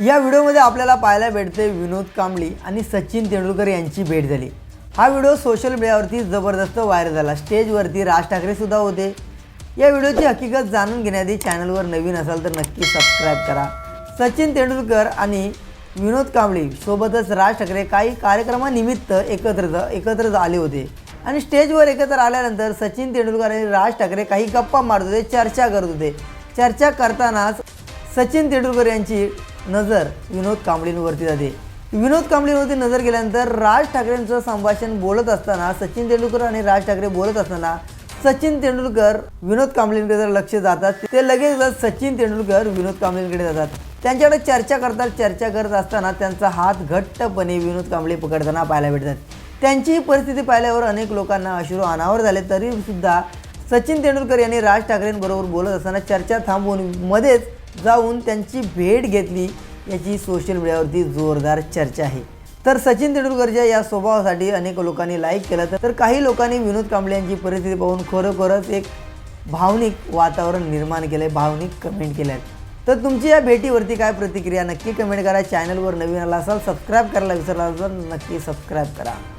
या व्हिडिओमध्ये आपल्याला पाहायला भेटते विनोद कांबळी आणि सचिन तेंडुलकर यांची भेट झाली. हा व्हिडिओ सोशल मीडियावरती जबरदस्त व्हायरल झाला. स्टेजवरती राज ठाकरेसुद्धा होते. या व्हिडिओची हकीकत जाणून घेण्याआधी चॅनलवर नवीन असाल तर नक्की सबस्क्राईब करा. सचिन तेंडुलकर आणि विनोद कांबळी सोबतच राज ठाकरे काही कार्यक्रमानिमित्त एकत्र एकत्र आले होते. आणि स्टेजवर एकत्र आल्यानंतर सचिन तेंडुलकर आणि राज ठाकरे काही गप्पा मारत होते चर्चा करत होते. चर्चा करतानाच सचिन तेंडुलकर यांची नजर विनोद कांबळींवरती जाते. विनोद कांबळींवरती नजर गेल्यानंतर राज ठाकरेंचं संभाषण बोलत असताना सचिन तेंडुलकर आणि राज ठाकरे बोलत असताना सचिन तेंडुलकर विनोद कांबळींकडे जर लक्ष जातात ते लगेच सचिन तेंडुलकर विनोद कांबळींकडे जातात. त्यांच्याकडे चर्चा करतात चर्चा करत असताना त्यांचा हात घट्टपणे विनोद कांबळे पकडताना पाहायला भेटतात. त्यांचीही परिस्थिती पाहिल्यावर अनेक लोकांना अश्रू अनावर झाले तरी सुद्धा सचिन तेंडुलकर यांनी राज ठाकरेंबरोबर बोलत असताना चर्चा थांबवून मध्येच जाऊन त्यांची भेट घेतली. याची सोशल मीडियावरती जोरदार चर्चा आहे. तर सचिन तेंडुलकरच्या या स्वभावासाठी अनेक लोकांनी लाईक केलं. तर- काही लोकांनी विनोद कांबळे यांची परिस्थिती पाहून खरोखरच एक भावनिक वातावरण निर्माण केलं आहे भावनिक कमेंट केल्या. आहेत तर तुमची या भेटीवरती काय प्रतिक्रिया? नक्की कमेंट करा. चॅनलवर नवीन आला असाल सबस्क्राईब करायला विसरला असाल तर नक्की सबस्क्राईब करा.